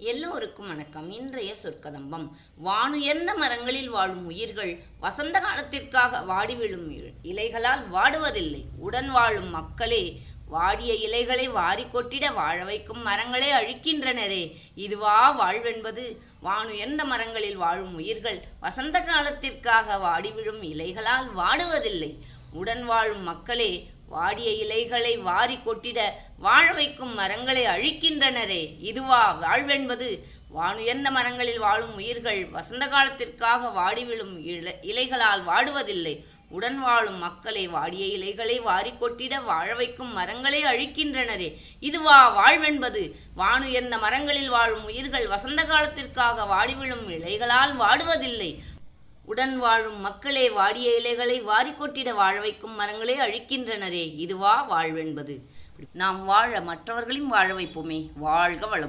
எல்லோருக்கும் வணக்கம். இன்றைய சொற்கதம்பம். வானுயர்ந்த மரங்களில் வாழும் உயிர்கள்? வசந்த காலத்திற்காக வாடி விழும் இ- இலைகளால் வாடுவதில்லை. உடன் வாழும் மக்களே வாடிய இலைகளை வாரி கொட்டிட வாழ வைக்கும் மரங்களே அழிக்கின்றனரே. இதுவா வாழ்வென்பது? வானுயர்ந்த மரங்களில் வாழும் உயிர்கள்? வசந்த காலத்திற்காக வாடி விழும் இலைகளால் வாடுவதில்லை. உடன் வாழும் மக்களே வாடிய இலைகளை வாரி கொட்டிட வாழ வைக்கும் மரங்களை அழிக்கின்றனரே. இதுவா வாழ்வென்பது வானுயர்ந்த மரங்களில் வாழும் உயிர்கள் வசந்த காலத்திற்காக வாடி விழும் இலைகளால் வாடுவதில்லை. உடன் வாழும் மக்களை வாடிய இலைகளை வாரி கொட்டிட வாழ வைக்கும் மரங்களை அழிக்கின்றனரே. இதுவா வாழ்வென்பது வானுயர்ந்த மரங்களில் வாழும் உயிர்கள் வசந்த காலத்திற்காக வாடி விழும் இலைகளால் வாடுவதில்லை. உடன் வாழும் மக்களே வாடிய இலைகளை வாரி கொட்டிட வாழ வைக்கும் மரங்களே அழிக்கின்றனரே. இதுவா வாழ்வென்பது. நாம் வாழ மற்றவர்களையும் வாழ வைப்போமே. வாழ்க வளம்